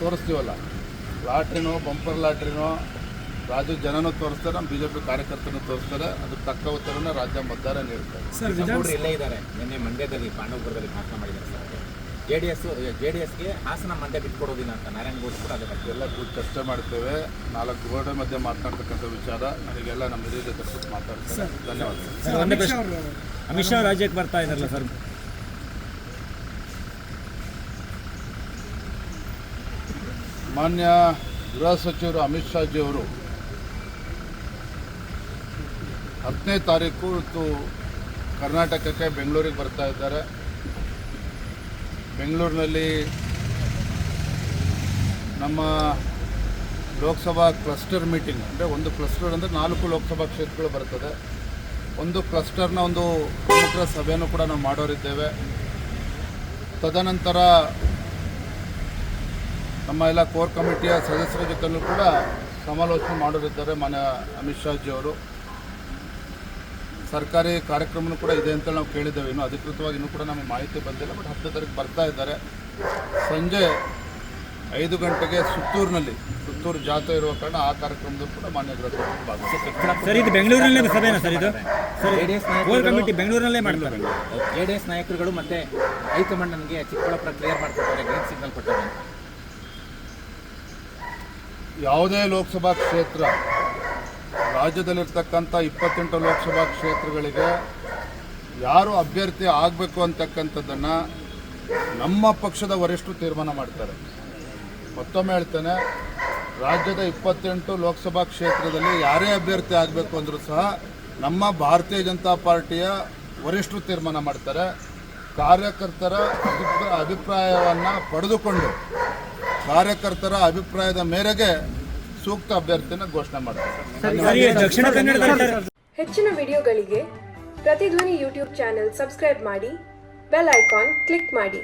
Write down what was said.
ತೋರಿಸ್ತೀವಲ್ಲ? ಲಾಟ್ರಿನೋ bumper ಲಾಟ್ರಿನೋ ರಾಜ್ಯ ಜನನೂ ತೋರಿಸ್ತಾರೆ ನಮ್ಮ ಬಿ ಜೆ ಪಿ ಕಾರ್ಯಕರ್ತನೂ ತೋರಿಸ್ತಾರೆ ಅದಕ್ಕೆ ತಕ್ಕ ಉತ್ತರನ ರಾಜ್ಯ ಮತದಾರ ನೀಡ್ತಾರೆ. ಸರ್ ಇಲ್ಲೇ ಇದ್ದಾರೆ. ನಿನ್ನೆ ಮಂಡ್ಯದಲ್ಲಿ ಪಾಂಡವಪುರದಲ್ಲಿ ಭಾಷಣ ಮಾಡಿದ್ದಾರೆ sir J D S J D ಎಸ್ಗೆ ಹಾಸನ ಮಂಡ್ಯ ಬಿಟ್ಕೊಡೋದಿಲ್ಲ ಅಂತ ನಾರಾಯಣಗೌಡ ಕೂಡ ಅದೇ ಬಗ್ಗೆ ಎಲ್ಲ ಕೂತು ಚರ್ಚೆ ಮಾಡ್ತೇವೆ. ನಾಲ್ಕು ಗೋಡೆ ಮಧ್ಯೆ ಮಾತನಾಡ್ತಕ್ಕಂಥ ವಿಚಾರ. ನನಗೆಲ್ಲ ನಮ್ಮ ಹಿರಿಯ ಜೊತೆ ಕೂತು ಮಾತಾಡ್ತಾರೆ ಧನ್ಯವಾದ ಅಮಿತ್ ಶಾ ರಾಜ್ಯಕ್ಕೆ ಬರ್ತಾ ಇದ್ದಾರಲ್ಲ ಸರ್? ಮಾನ್ಯ ಗೃಹ ಸಚಿವರು ಅಮಿತ್ ಶಾಜಿ ಅವರು ಹತ್ತನೇ ತಾರೀಕು ಇವತ್ತು ಕರ್ನಾಟಕಕ್ಕೆ ಬೆಂಗಳೂರಿಗೆ ಬರ್ತಾ ಇದ್ದಾರೆ. ಬೆಂಗಳೂರಿನಲ್ಲಿ ನಮ್ಮ ಲೋಕಸಭಾ ಕ್ಲಸ್ಟರ್ ಮೀಟಿಂಗ್, ಅಂದರೆ ಒಂದು ಕ್ಲಸ್ಟರ್ ಅಂದರೆ ನಾಲ್ಕು ಲೋಕಸಭಾ ಕ್ಷೇತ್ರಗಳು ಬರ್ತದೆ. ಒಂದು ಕ್ಲಸ್ಟರ್ನ ಒಂದು ಪ್ರಮುಖ ಸಭೆಯನ್ನು ಕೂಡ ನಾವು ಮಾಡೋರಿದ್ದೇವೆ. ತದನಂತರ ನಮ್ಮ ಎಲ್ಲ ಕೋರ್ ಕಮಿಟಿಯ ಸದಸ್ಯರ ಜೊತೆಲೂ ಕೂಡ ಸಮಾಲೋಚನೆ ಮಾಡೋರಿದ್ದಾರೆ ಮಾನ್ಯ ಅಮಿತ್ ಶಾಜಿ ಅವರು ಸರ್ಕಾರಿ ಕಾರ್ಯಕ್ರಮನೂ ಕೂಡ ಇದೆ ಅಂತ ನಾವು ಕೇಳಿದ್ದೇವೆ ಇನ್ನೂ ಅಧಿಕೃತವಾಗಿ ಇನ್ನೂ ಕೂಡ ನಮಗೆ ಮಾಹಿತಿ ಬಂದಿಲ್ಲ ಬಟ್ ಹತ್ತು ತಾರೀಕು ಬರ್ತಾ ಇದ್ದಾರೆ ಸಂಜೆ ಐದು ಗಂಟೆಗೆ ಸುತ್ತೂರಿನಲ್ಲಿ ಸುತ್ತೂರು ಜಾತ್ರೆ ಇರುವ ಕಾರಣ ಆ ಕಾರ್ಯಕ್ರಮದಲ್ಲೂ ಕೂಡ ಮಾನ್ಯ ಸರ್ ಇದು ಬೆಂಗಳೂರಿನಲ್ಲೇ ಸಭೆನಾ ಸರ್ ಇದು sir J D S core committee ಬೆಂಗಳೂರಿನಲ್ಲೇ ಮಾಡ್ತಾರೆ ಜೆ ಡಿ ಎಸ್ ನಾಯಕರುಗಳು ಮತ್ತೆ ಹೈಕಮಾಂಡ್ ನನಗೆ ಚಿಕ್ಕಬಳ್ಳಾಪುರ ಕ್ಲಿಯರ್ ಮಾಡ್ಕೊಡ್ತಾರೆ ಗ್ರೀನ್ ಸಿಗ್ನಲ್ ಕೊಟ್ಟಾರೆ ಅಂತ. ಯಾವುದೇ ಲೋಕಸಭಾ ಕ್ಷೇತ್ರ, ರಾಜ್ಯದಲ್ಲಿರ್ತಕ್ಕಂಥ ಇಪ್ಪತ್ತೆಂಟು ಲೋಕಸಭಾ ಕ್ಷೇತ್ರಗಳಿಗೆ ಯಾರು ಅಭ್ಯರ್ಥಿ ಆಗಬೇಕು ಅಂತಕ್ಕಂಥದ್ದನ್ನು ನಮ್ಮ ಪಕ್ಷದ ವರಿಷ್ಠರು ತೀರ್ಮಾನ ಮಾಡ್ತಾರೆ. ಮತ್ತೊಮ್ಮೆ ಹೇಳ್ತೇನೆ, ರಾಜ್ಯದ ಇಪ್ಪತ್ತೆಂಟು ಲೋಕಸಭಾ ಕ್ಷೇತ್ರದಲ್ಲಿ ಯಾರೇ ಅಭ್ಯರ್ಥಿ ಆಗಬೇಕು ಅಂದರೂ ಸಹ ನಮ್ಮ ಭಾರತೀಯ ಜನತಾ ಪಾರ್ಟಿಯ ವರಿಷ್ಠರು ತೀರ್ಮಾನ ಮಾಡ್ತಾರೆ. ಕಾರ್ಯಕರ್ತರ ಅಭಿಪ್ರಾಯ ಅಭಿಪ್ರಾಯವನ್ನು ಪಡೆದುಕೊಂಡು ಕಾರ್ಯಕರ್ತರ ಅಭಿಪ್ರಾಯದ ಮೇರೆಗೆ ಸೂಕ್ತ ಅಭ್ಯರ್ಥಿನ ಘೋಷಣೆ ಮಾಡ್ತಾರೆ. ಸರ್ ಈ ದಕ್ಷಿಣ ಕನ್ನಡದಲ್ಲಿ ಸರ್ ಹೆಚ್ಚಿನ ವಿಡಿಯೋಗಳಿಗೆ ಪ್ರತಿಧ್ವನಿ ಯೂಟ್ಯೂಬ್ ಚಾನೆಲ್ ಸಬ್ಸ್ಕ್ರೈಬ್ ಮಾಡಿ ಬೆಲ್ ಐಕಾನ್ ಕ್ಲಿಕ್ ಮಾಡಿ.